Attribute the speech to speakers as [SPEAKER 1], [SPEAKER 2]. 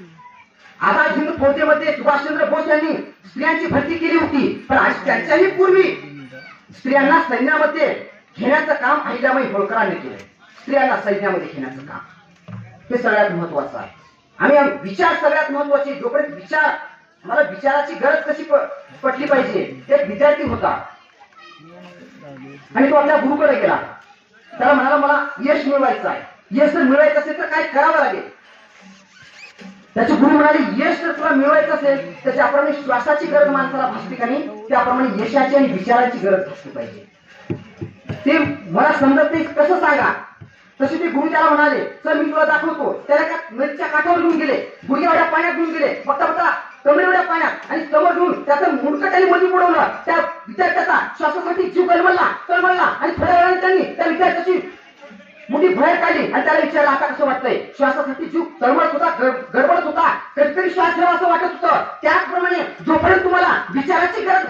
[SPEAKER 1] आझाद हिंद फौजेमध्ये सुभाषचंद्र बोस यांनी स्त्रियांची भरती केली होती. पण आज त्यांच्याही पूर्वी स्त्रियांना सैन्यामध्ये घेण्याचं काम अहिल्याबाई होळकरांनी केलं स्त्रियांना सैन्यामध्ये घेण्याचं काम. हे सगळ्यात महत्वाचं आहे. आणि विचार सगळ्यात महत्त्वाचे जोपर्यंत विचार मला विचाराची गरज कशी पटली पाहिजे एक विद्यार्थी होता. आणि तो आपल्या गुरुकडे गेला. त्याला म्हणाला मला यश मिळवायचं आहे. यश जर मिळवायचं असेल तर काय करावं लागेल? त्याचे गुरु म्हणाले यश जर तुला मिळवायचं असेल त्याच्याप्रमाणे श्वासाची गरज माणसाला भासते का नाही? त्याप्रमाणे यशाची आणि विचाराची गरज भासली पाहिजे. ते मला समजत नाही कसं सांगा? तसे ते गुरु त्याला म्हणाले चल मी तुला दाखवतो. त्याला त्या नदीच्या काठावर घेऊन गेले. गुडघ्या पाण्यात घेऊन गेले. बघता बघता कमरे एवढ्या पाण्यात आणि कमर घेऊन त्याचं मुडकं त्यांनी मध्ये बुडवलं. त्या विद्यार्थ्याचा श्वासासाठी जीव कलमला कलमला आणि थोड्या वेळाने त्यांनी त्या विद्यार्थ्याची मुठी भयर काढली आणि त्याला विचारलं आता कसं वाटतंय? श्वासासाठी जीव तळमळत होता साथ असं वाटत होतं. त्याचप्रमाणे जोपर्यंत तुम्हाला विचाराची गरज